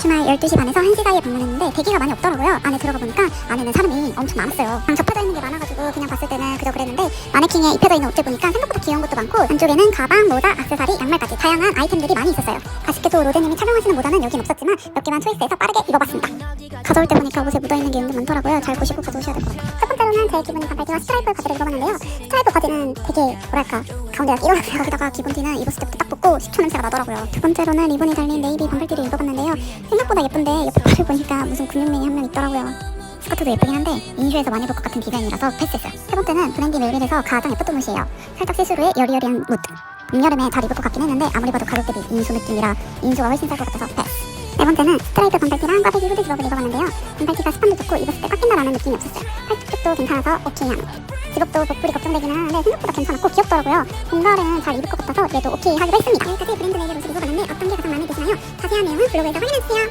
주말 12시 반에서 1시 사이에 방문했는데 대기가 많이 없더라고요. 안에 들어가 보니까 안에는 사람이 엄청 많았어요. 그냥 접혀져 있는 게 많아가지고 그냥 봤을 때는 그저 그랬는데 마네킹에 입혀져 있는 옷들 보니까 생각보다 귀여운 것도 많고 안쪽에는 가방, 모자, 액세서리, 양말까지 다양한 아이템들이 많이 있었어요. 아쉽게도 로제님이 촬영하시는 모자는 여긴 없었지만 몇 개만 초이스해서 빠르게 입어봤습니다. 가져올 때 보니까 옷에 묻어있는 게 은근 많더라고요. 잘 보시고 가져오셔야 될 것 같아요. 첫 번째로는 제 기분이 반팔티와 스트라이프 바지를 입어봤는데요. 스트라이프 바지는 되게 뭐랄까 가운데가 끼더라고요. 거기다가 기본 티는 입었을 때부터 딱 붙고 10초 냄새가 나더라고요. 두 번째로는 리본이 달린 네이비 반팔티를 입어봤는데요. 생각보다 예쁜데 옆에 팔을 보니까 무슨 근육맨이 한 명 있더라고요. 스커트도 예쁘긴 한데 인슈에서 많이 볼 것 같은 디자인이라서 패스했어요. 세 번째는 브랜디 멜빌에서 가장 예뻤던 옷이에요. 살짝 시스루의 여리여리한 무드. 늦여름에 잘 입을 것 같긴 했는데 아무리 봐도 가격 대비 인수 느낌이라 인수가 훨씬 쌀 것 같아서 패스. 네 번째는 스트라이프 반팔티랑 꽈배기 후드 집업을 입어봤는데요. 반팔티가 스판도 좋고 입었을 때 꽉 낀다라는 느낌이 없었어요. 팔뚝도 괜찮아서 오케이함. 집업도 복불이 걱정되긴 하는데 생각보다 괜찮았고 귀엽더라고요. 공가을에는 잘 입을 것 같아서 얘도 오케이 하기로 했습니다. 여기까지 브랜드 네개 옷을 입어봤는데 어떤 게 가장 마음에 드시나요? 자세한 내용은 블로그에서 확인해주세요.